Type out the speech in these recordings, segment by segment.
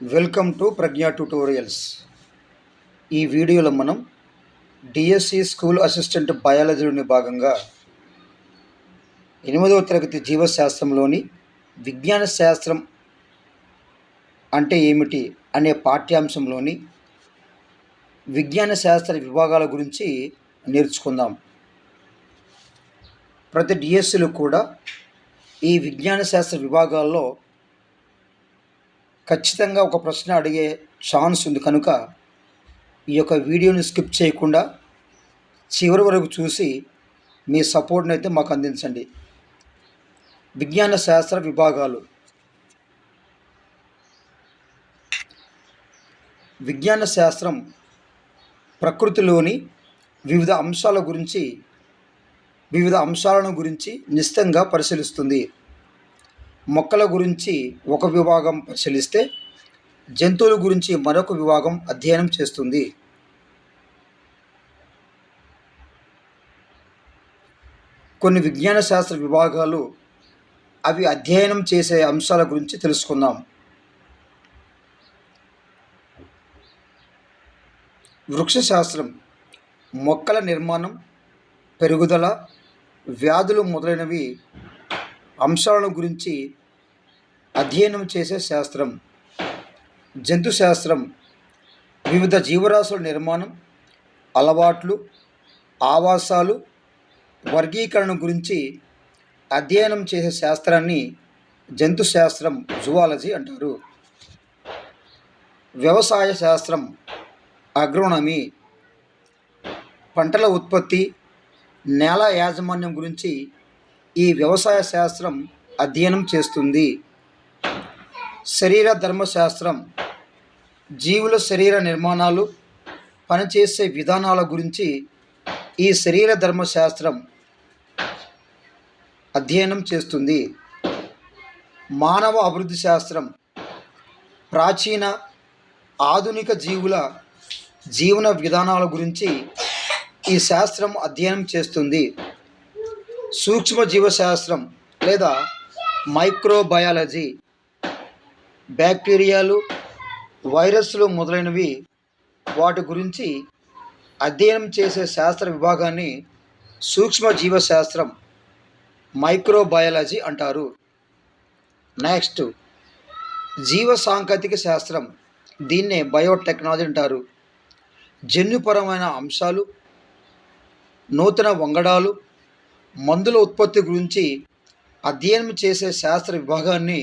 Welcome to Pragna tutorials. ఈ వీడియోలో మనం డిఎస్సి స్కూల్ అసిస్టెంట్ బయాలజీలోని భాగంగా ఎనిమిదవ తరగతి జీవశాస్త్రంలోని విజ్ఞాన శాస్త్రం అంటే ఏమిటి అనే పాఠ్యాంశంలోని విజ్ఞాన శాస్త్ర విభాగాల గురించి నేర్చుకుందాం. ప్రతి డిఎస్సిలో కూడా ఈ విజ్ఞాన శాస్త్ర విభాగాల్లో ఖచ్చితంగా ఒక ప్రశ్న అడిగే ఛాన్స్ ఉంది. కనుక ఈ యొక్క వీడియోని స్కిప్ చేయకుండా చివరి వరకు చూసి మీ సపోర్ట్ని అయితే మాకు అందించండి. విజ్ఞాన శాస్త్ర విభాగాలు. విజ్ఞాన శాస్త్రం ప్రకృతిలోని వివిధ అంశాల గురించి వివిధ అంశాలను గురించి నిశ్చితంగా పరిశీలిస్తుంది. మొక్కల గురించి ఒక విభాగం పరిశీలిస్తే జంతువుల గురించి మరొక విభాగం అధ్యయనం చేస్తుంది. కొన్ని విజ్ఞాన శాస్త్ర విభాగాలు అవి అధ్యయనం చేసే అంశాల గురించి తెలుసుకుందాం. వృక్షశాస్త్రం మొక్కల నిర్మాణం పెరుగుదల వ్యాధులు మొదలైనవి అంశాలను గురించి అధ్యయనం చేసే శాస్త్రం. జంతు శాస్త్రం. వివిధ జీవరాశుల నిర్మాణం. అలవాట్లు. ఆవాసాలు. వర్గీకరణ గురించి అధ్యయనం చేసే శాస్త్రాన్ని జంతు శాస్త్రం జువాలజీ అంటారు. వ్యవసాయ శాస్త్రం. అగ్రోనమీ. పంటల ఉత్పత్తి. నేల యాజమాన్యం గురించి ఈ వ్యవసాయ శాస్త్రం అధ్యయనం చేస్తుంది. శరీర ధర్మశాస్త్రం జీవుల శరీర నిర్మాణాలు పనిచేసే విధానాల గురించి ఈ శరీర ధర్మశాస్త్రం అధ్యయనం చేస్తుంది. మానవ అభివృద్ధి శాస్త్రం ప్రాచీన ఆధునిక జీవుల జీవన విధానాల గురించి ఈ శాస్త్రం అధ్యయనం చేస్తుంది. సూక్ష్మ జీవశాస్త్రం లేదా మైక్రోబయాలజీ. బ్యాక్టీరియాలు వైరస్లు మొదలైనవి వాటి గురించి అధ్యయనం చేసే శాస్త్ర విభాగాన్ని సూక్ష్మ జీవశాస్త్రం మైక్రోబయాలజీ అంటారు. నెక్స్ట్ జీవ సాంకేతిక శాస్త్రం దీన్నే బయోటెక్నాలజీ అంటారు. జన్యుపరమైన అంశాలు నూతన వంగడాలు మందుల ఉత్పత్తి గురించి అధ్యయనం చేసే శాస్త్ర విభాగాన్ని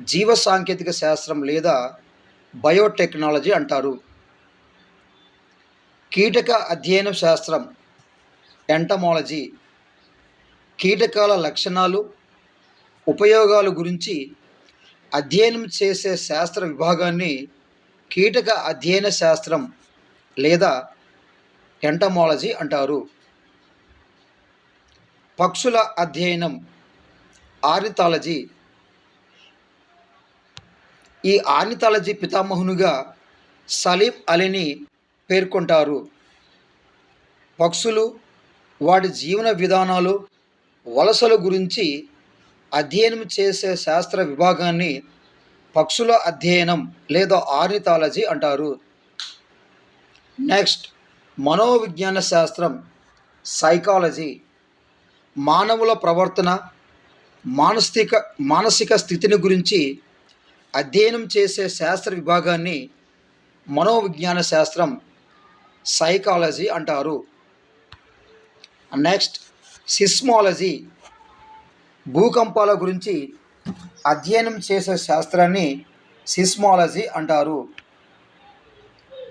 జీవ సాంకేతిక శాస్త్రం లేదా బయోటెక్నాలజీ అంటారు. కీటక అధ్యయన శాస్త్రం ఎంటమాలజీ కీటకాల లక్షణాలు ఉపయోగాల గురించి అధ్యయనం చేసే శాస్త్ర విభాగాన్ని కీటక అధ్యయన శాస్త్రం లేదా ఎంటమాలజీ అంటారు. పక్షుల అధ్యయనం ఆర్నిథాలజీ. ఈ ఆర్నిథాలజీ పితామహునుగా సలీం అలీని పేర్కొంటారు. పక్షులు వాటి జీవన విధానాలు వలసల గురించి అధ్యయనం చేసే శాస్త్ర విభాగాన్ని పక్షుల అధ్యయనం లేదా ఆర్నిథాలజీ అంటారు. నెక్స్ట్ మనోవిజ్ఞాన శాస్త్రం సైకాలజీ. మానవుల ప్రవర్తన మానసిక మానసిక స్థితిని గురించి అధ్యయనం చేసే శాస్త్ర విభాగాన్ని మనోవిజ్ఞాన శాస్త్రం సైకాలజీ అంటారు. నెక్స్ట్ సిస్మాలజీ భూకంపాల గురించి అధ్యయనం చేసే శాస్త్రాన్ని సిస్మాలజీ అంటారు.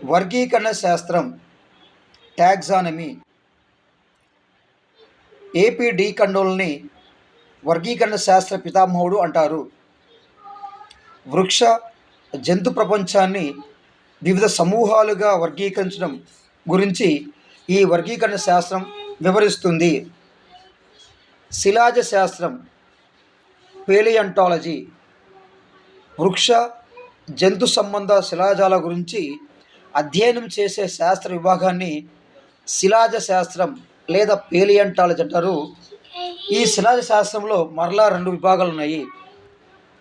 వర్గీకరణ శాస్త్రం ట్యాక్సానమీ ఏపీ డీ కండోల్ని వర్గీకరణ శాస్త్ర పితామహుడు అంటారు. వృక్ష జంతు ప్రపంచాన్ని వివిధ సమూహాలుగా వర్గీకరించడం గురించి ఈ వర్గీకరణ శాస్త్రం వివరిస్తుంది. శిలాజ శాస్త్రం పేలియంటాలజీ వృక్ష జంతు సంబంధ శిలాజాల గురించి అధ్యయనం చేసే శాస్త్ర విభాగాన్ని శిలాజ శాస్త్రం లేదా పేలియంటాలజీ అంటారు. ఈ శిలాజ శాస్త్రంలో మరలా రెండు విభాగాలు ఉన్నాయి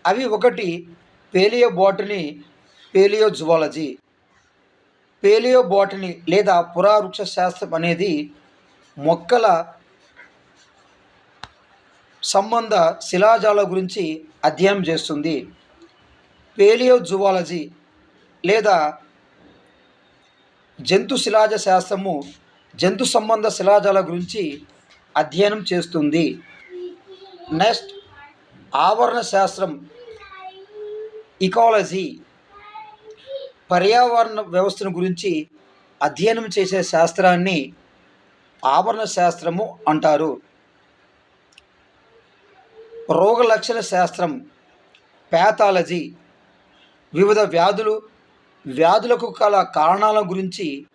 అవి ఒకటి palaeobotany palaeozoology palaeobotany లేదా పురావృక్ష శాస్త్రం అనేది మొక్కల సంబంధ శిలాజాల గురించి అధ్యయనం చేస్తుంది. పేలియో జువాలజీ లేదా జంతు శిలాజ శాస్త్రము జంతు సంబంధ శిలాజాల గురించి అధ్యయనం చేస్తుంది. నెక్స్ట్ ఆవరణ శాస్త్రం ఇకాలజీ పర్యావరణ వ్యవస్థను గురించి అధ్యయనం చేసే శాస్త్రాన్ని ఆవరణ శాస్త్రము అంటారు. రోగ లక్షణ శాస్త్రం ప్యాథాలజీ వివిధ వ్యాధులు వ్యాధులకు గల కారణాల గురించి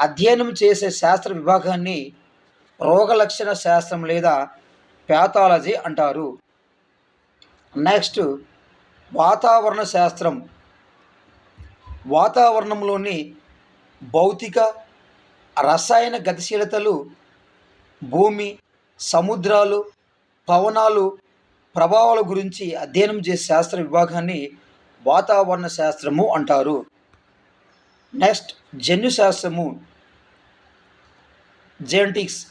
అధ్యయనం చేసే శాస్త్ర విభాగాన్ని రోగలక్షణ శాస్త్రం లేదా ప్యాథాలజీ అంటారు. నెక్స్ట్ వాతావరణ శాస్త్రం. వాతావరణంలోని భౌతిక రసాయన గతిశీలతలు భూమి సముద్రాలు పవనాలు ప్రభావాల గురించి అధ్యయనం చేసే శాస్త్ర విభాగాన్ని వాతావరణ శాస్త్రము అంటారు. నెక్స్ట్ జన్యుశాస్త్రము. జెనెటిక్స్.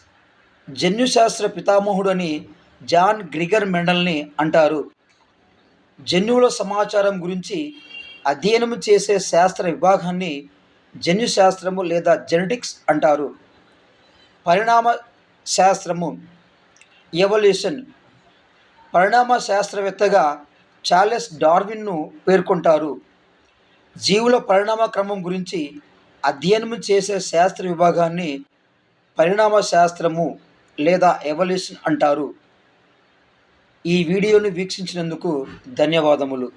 జన్యుశాస్త్ర పితామహుడు అని జాన్ గ్రిగర్ మెండల్ని అంటారు. జన్యువుల సమాచారం గురించి అధ్యయనం చేసే శాస్త్ర విభాగాన్ని జన్యుశాస్త్రము లేదా జెనెటిక్స్ అంటారు. పరిణామ శాస్త్రము ఎవల్యూషన్. పరిణామ శాస్త్రవేత్తగా చార్లెస్ డార్విన్ను పేర్కొంటారు. జీవుల పరిణామ క్రమం గురించి అధ్యయనం చేసే శాస్త్ర విభాగాన్ని పరిణామ శాస్త్రము లేదా ఎవల్యూషన్ అంటారు. ఈ వీడియోని వీక్షించినందుకు ధన్యవాదములు.